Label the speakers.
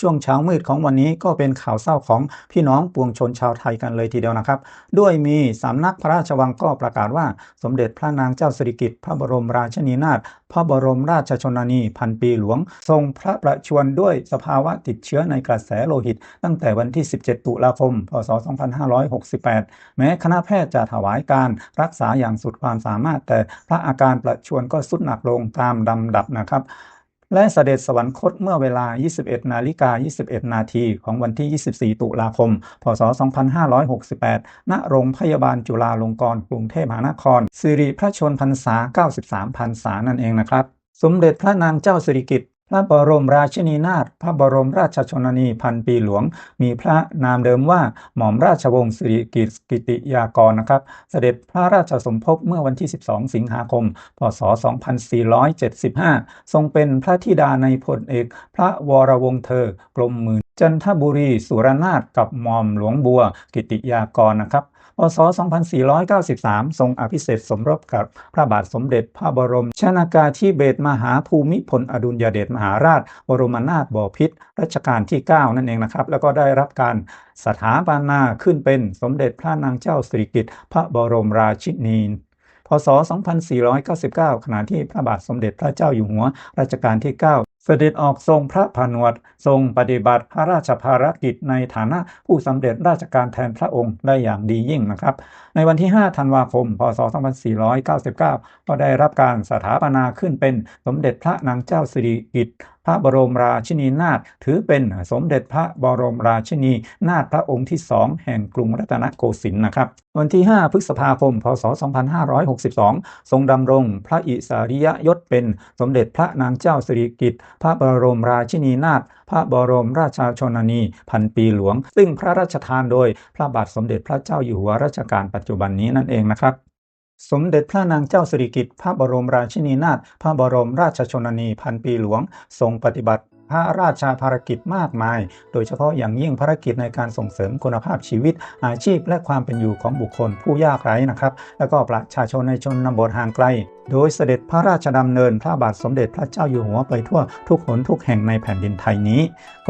Speaker 1: ช่วงเช้ามืดของวันนี้ก็เป็นข่าวเศร้าของพี่น้องปวงชนชาวไทยกันเลยทีเดียวนะครับ ด้วยมีสำนักพระราชวังก็ประกาศว่า สมเด็จพระนางเจ้าสิริกิติ์พระบรมราชินีนาถพระบรมราชชนนีพันปีหลวง ทรงพระประชวรด้วยสภาวะติดเชื้อในกระแสโลหิต ตั้งแต่วันที่ 17 ตุลาคม พศ 2568 แม้คณะแพทย์จะถวายการรักษาอย่างสุดความสามารถ แต่พระอาการประชวรก็สุดหนักลงตามลำดับนะครับ และเสด็จสวรรคตเมื่อเวลา 21 นาฬิกา 21 นาทีของวันที่ 24 ตุลาคม พศ 2568 ณ โรงพยาบาลจุฬาลงกรณ์กรุงเทพมหานคร สิริพระชนพรรษา 93 พรรษานั่นเองนะครับ สมเด็จพระนางเจ้าสิริกิติ์ พระบรมราชินีนาถพระบรมราชชนนีพันปีหลวง มีพระนามเดิมว่าหม่อมราชวงศ์สิริกิติ์กิติยากรนะครับ เสด็จพระราชสมภพเมื่อวันที่ 12 สิงหาคม พศ 2475 ทรงเป็นพระธิดาในพลเอก พระวรวงศ์เธอกรมหมื่น จันทบุรี สุรนาถกับมอมหลวงบัว กิติยากรนะครับพศ 2493 ทรงอภิเษกสมรสกับพระบาทสมเด็จพระบรมชนากาธิเบศมหาภูมิพลอดุลยเดชมหาราช บรมนาถบพิตรรัชกาลที่ 9 นั่นเองนะครับ แล้วก็ได้รับการสถาปนาขึ้นเป็นสมเด็จพระนางเจ้าสิริกิติ์พระบรมราชินีพศ 2499 ขณะที่พระบาทสมเด็จพระเจ้าอยู่หัวรัชกาลที่ 9 เสด็จออกทรงพระผนวด ทรงปฏิบัติพระราชภารกิจในฐานะผู้สำเร็จราชการแทนพระองค์ได้อย่างดียิ่งนะครับ ในวันที่ 5 ธันวาคม พศ 2499 ก็ได้รับการสถาปนาขึ้นเป็นสมเด็จพระนางเจ้าสิริกิติ์พระบรมราชินีนาถถือเป็นสมเด็จพระบรมราชินีนาถพระองค์ที่สองแห่งกรุงรัตนโกสินทร์นะครับ วันที่ 5 พฤษภาคม พศ 2562 ทรงดำรงพระอิสริยยศเป็นสมเด็จพระนางเจ้าสิริกิติ์พระบรมราชินีนาถพระบรมราชาชนนีพันปีหลวง ซึ่งพระราชทานโดยพระบาทสมเด็จพระเจ้าอยู่หัวรัชกาลปัจจุบันนี้นั่นเองนะครับสมเด็จพระนางเจ้าสิริกิติ์พระบรมราชินีนาถพระบรมราชชนนีพันปีหลวง ทรงปฏิบัติ พระราชาภารกิจมากมาย โดยเฉพาะอย่างยิ่งภารกิจในการส่งเสริมคุณภาพชีวิต อาชีพและความเป็นอยู่ของบุคคลผู้ยากไร้นะครับ แล้วก็ประชาชนในชนบทห่างไกล โดยเสด็จพระราชดำเนินพระบาทสมเด็จพระเจ้าอยู่หัวไปทั่วทุกหนทุกแห่งในแผ่นดินไทยนี้